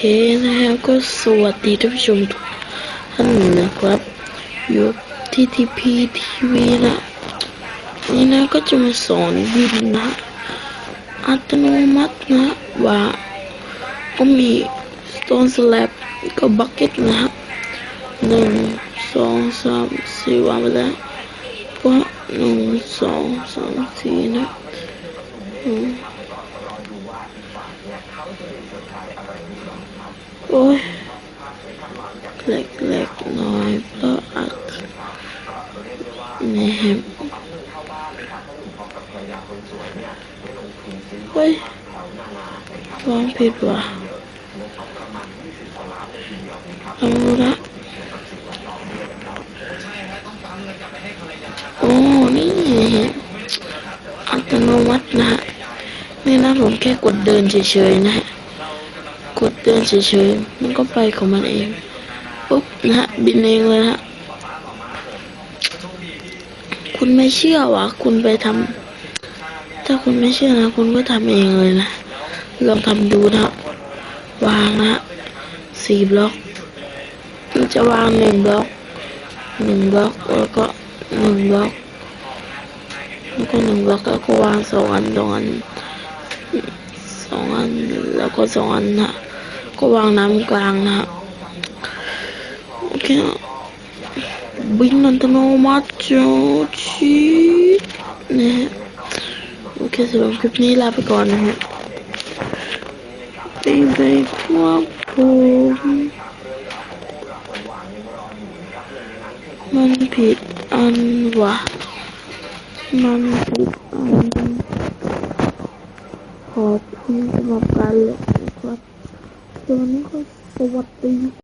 คนะฮะก็สวัสดีท่านผู้ชมทุกท่านนะครับอยู่ที่ทีพีทีวีนะนี่นะก็จะมาสอนวินนะ อัตโนมัตินะว่าก็มี stone slab กับ bucket นะหนึ่งสองสามสี่วางไปแล้วก็หนึ่งสองสามสี่นะอืม โอ้ยเล็กๆน้อยเพราะอัดนี่ฮะเฮ้ยวางผิดว่ะเอาละโอ้นี่อัตโนมัตินะฮะนี่นะผมแค่กดเดินเฉยๆนะฮะ กดเดินเฉยๆ มันก็ไปของมันเอง ปุ๊บนะฮะ บินเองเลยฮะ คุณไม่เชื่อวะคุณไปทำ ถ้าคุณไม่เชื่อนะ คุณก็ทำเองเลยนะ ลองทำดูนะวางนะฮะสี่บล็อกมันจะวางหนึ่งบล็อกหนึ่งบล็อกแล้วก็หนึ่งบล็อกแล้วก็หนึ่งบล็อกแล้วก็วางสองอันสองอัน สองอัน แล้วก็สองอันนะก็วางน้ำกลางนะโอเคบินอัตโนมัติจอชีตนะฮะโอเคสำหรับคลิปนี้ลาไปก่อนนะฮะบ๊ายบายพวกผมมันผิดอันวะมันผิดอันขอบ คุณส